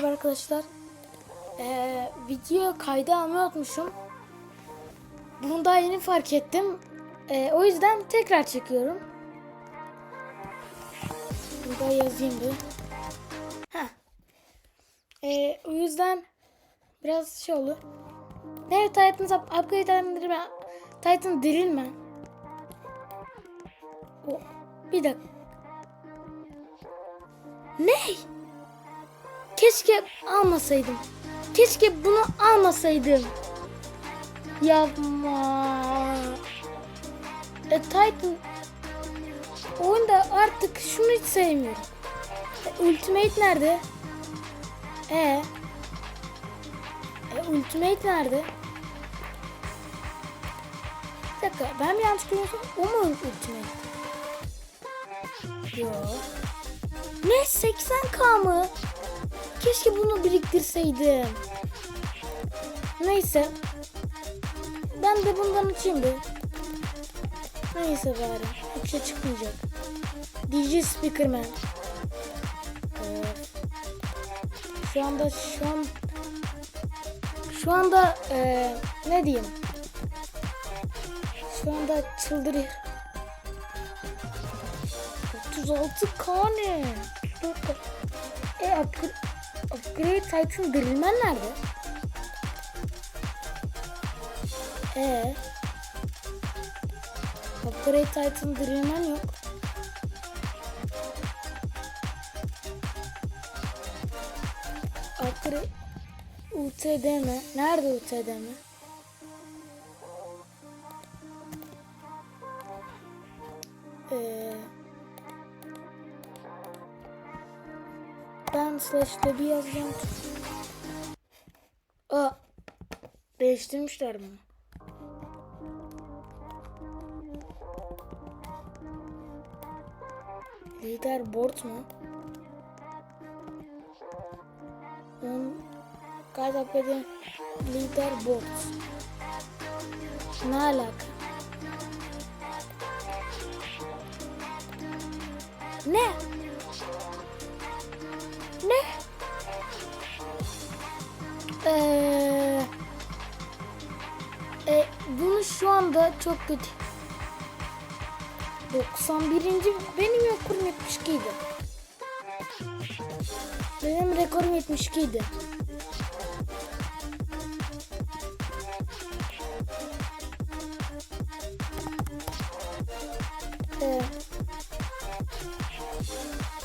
merhaba arkadaşlar. Ee, video kaydı almayı unutmuşum. Bunu daha yeni fark ettim. Ee, o yüzden tekrar çekiyorum. Burada yazayım bir. Heh. Ee, o yüzden biraz şey oldu. Ne Titan's up, upgrade Titan'ı Titan dirilme. O, bir dakika. Ne? Keşke almasaydım. Keşke bunu almasaydım. Yapma. E, Titan oyunda artık şunu hiç sevmiyorum. E, Ultimate nerede? E, e Ultimate nerede? Bir dakika ben mi yanlış görüyorsam o mu Ultimate? Yok. Ne 80k mı? Keşke bunu biriktirseydim. Neyse. Ben de bundan açayım bir. Neyse bari. Bir şey çıkmayacak. DJ Speakerman. Evet. Şu anda şu an şu anda eee, ne diyeyim? Şu anda çıldırıyor. 36 kane. E upgrade, Titan dirilmen nerede? E Upgrade Titan dirilmen yok. Upgrade UTD mi? Nerede UTD mi? Ben slash bir yazacağım. Aa, değiştirmişler mi? Lider board mu? On galiba böyle lider board. Ne alaka? Ne? Şu anda çok kötü. 91. benim rekorum 72 idi. Benim rekorum 72 idi. Ee,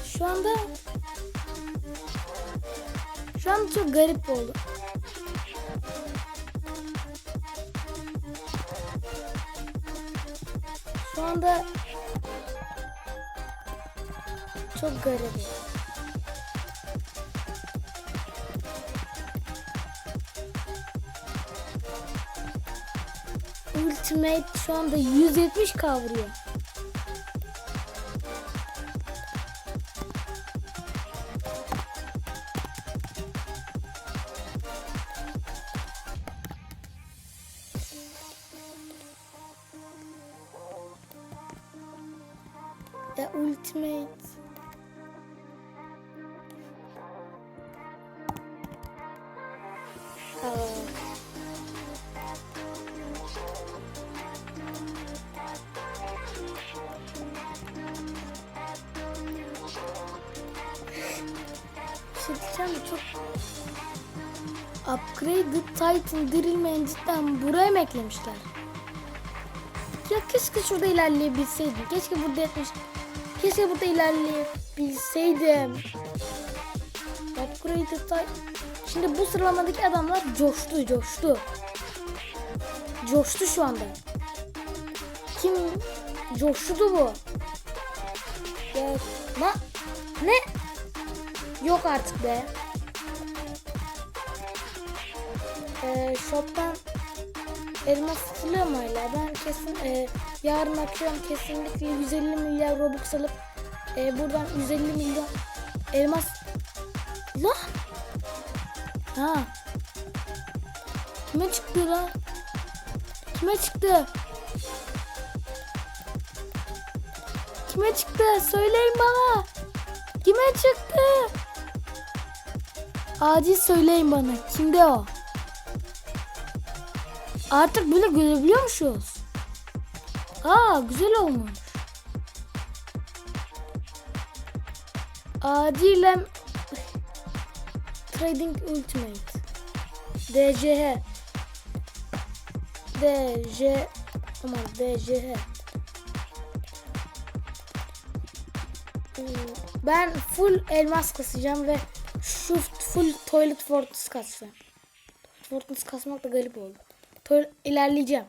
şu anda şu an çok garip oldu. Şu anda çok garip. Ultimate şu anda 170 kavuruyor. Ya Ultimate. Bir şey diyeceğim çok Upgraded Titan dirilmeyen cidden buraya mı eklemişler? Ya keşke şurada ilerleyebilseydim. Keşke burada etmiş. Keşke burada ilerleyebilseydim. Titan. Şimdi bu sıralamadaki adamlar coştu, coştu. Coştu şu anda. Kim coştu bu? Na ne? Yok artık be. Ee, shop'tan elmas satılıyor mu hala? Ben kesin e, yarın akşam kesinlikle 150 milyar robux alıp e, buradan 150 milyon elmas lan! Ha. Kime çıktı lan? Kime çıktı? Kime çıktı? Söyleyin bana! Kime çıktı? Acil söyleyin bana. Kimde o? Artık böyle görebiliyormuşuz. Aa güzel olmuş. Acilen Trading Ultimate DCH DJ Aman DCH Ben full elmas kasacağım ve şu full Toilet Fortress kasacağım. Fortress kasmak da garip oldu. İlerleyeceğim.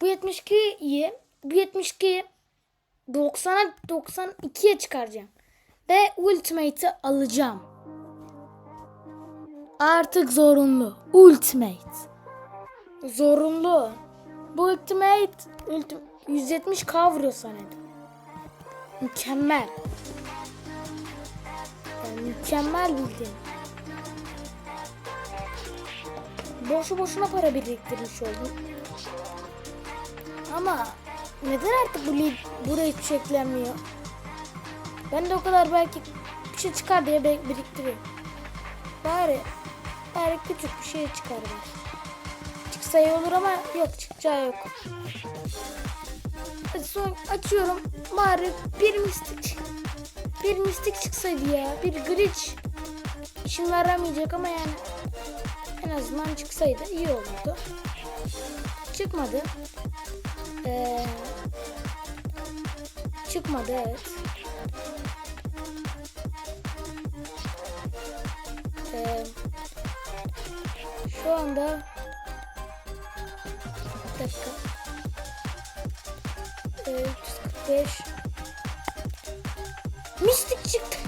Bu 72 iyi. Bu 72'yi 90'a 92'ye çıkaracağım. Ve Ultimate'i alacağım. Artık zorunlu. Ultimate. Zorunlu. Bu Ultimate ultim, 170k vuruyor sanırım. Mükemmel. Yani mükemmel bildiğin. Boşu boşuna para biriktirmiş oldum. Ama neden artık bu lig buraya hiç eklenmiyor? Ben de o kadar belki bir şey çıkar diye biriktiriyorum. Bari, bari küçük bir şey çıkar bari. Çıksa iyi olur ama yok çıkacağı yok. Son açıyorum. Bari bir mistik. Bir mistik çıksaydı ya. Bir glitch. İşime yaramayacak ama yani en azından çıksaydı iyi olurdu. Çıkmadı. Ee, çıkmadı evet. Ee, şu anda bir dakika. Ee, 345 Mistik çıktı.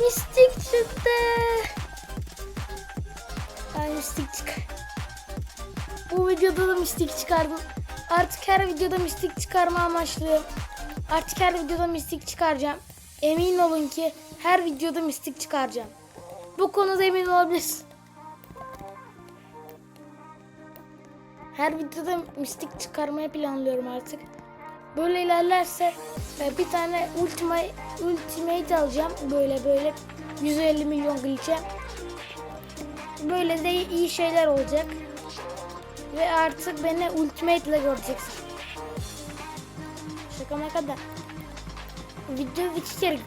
Mistik çıktı. Ay mistik çık. Bu videoda da mistik çıkardım. Artık her videoda mistik çıkarma amaçlıyım. Artık her videoda mistik çıkaracağım. Emin olun ki her videoda mistik çıkaracağım. Bu konuda emin olabilirsin. Her videoda mistik çıkarmayı planlıyorum artık. Böyle ilerlerse e, bir tane ultimate, ultimate alacağım. Böyle böyle 150 milyon glitch'e. Böyle de iyi şeyler olacak. Ve artık beni ultimate ile göreceksin. Şaka maka da. Videoda iki kere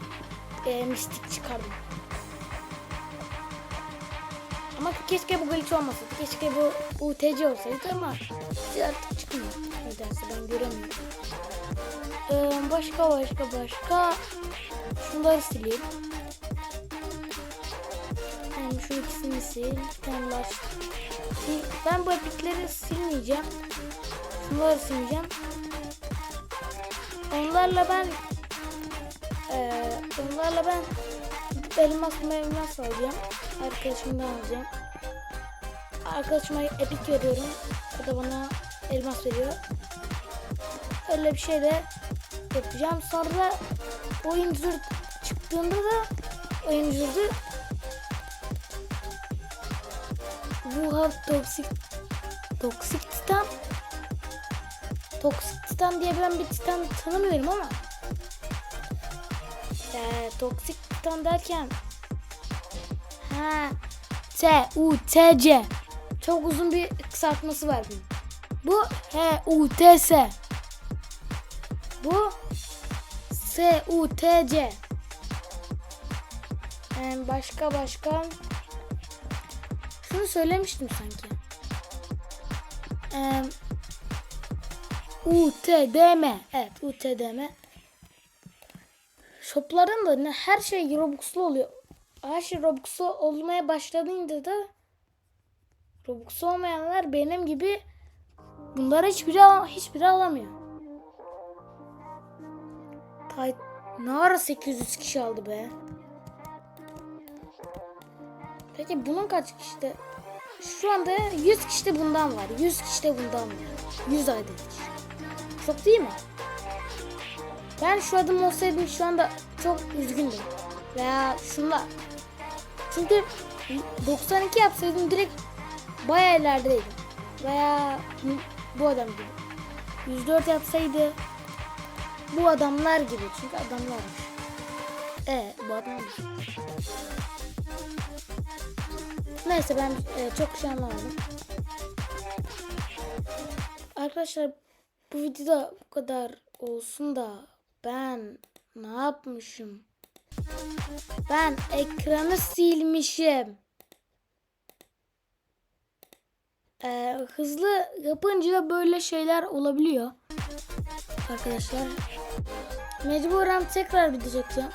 e, mistik çıkardım. Ama keşke bu glitch olmasaydı. Keşke bu UTC olsaydı ama artık çıkmıyor. Nedense ben göremiyorum. Ee, başka başka başka şunları sileyim. Şu ikisini sil. Bir tane daha. Ben bu epikleri silmeyeceğim. Şunları sileceğim. Onlarla ben eee onlarla ben elmas elmas alacağım. Arkadaşımdan alacağım. Arkadaşıma epik veriyorum. O da bana elmas veriyor. Öyle bir şey de yapacağım. Sonra oyun zür çıktığında da oyun zürdü bu have toksik toksik titan. Toksik titan diye ben bir titan tanımıyorum ama. Ee, toksik titan derken ha T U T C. Çok uzun bir kısaltması var bunun. Bu H U T S. Bu S U T C. Ee, başka başka şunu söylemiştim sanki. Ee, UTDM. Evet UTDM. Shopların da ne her şey Robux'lu oluyor. Her şey Robux'lu olmaya başladığında da Robux'lu olmayanlar benim gibi bunları hiçbiri, al- hiçbiri alamıyor. Tay ne ara 800 kişi aldı be? Peki bunun kaç kişi de? Şu anda 100 kişi de bundan var. 100 kişi de bundan var. 100 adet. Çok değil mi? Ben şu adım olsaydım şu anda çok üzgündüm. Veya şunla. Çünkü 92 yapsaydım direkt bayağı ilerideydim. Veya bu adam gibi. 104 yapsaydı bu adamlar gibi. Çünkü adamlarmış. E bu adam Neyse ben e, çok şey anlamadım. Arkadaşlar bu videoda bu kadar olsun da ben ne yapmışım? Ben ekranı silmişim. Ee, hızlı yapınca böyle şeyler olabiliyor. Arkadaşlar. Mecburen tekrar video çekeceğim.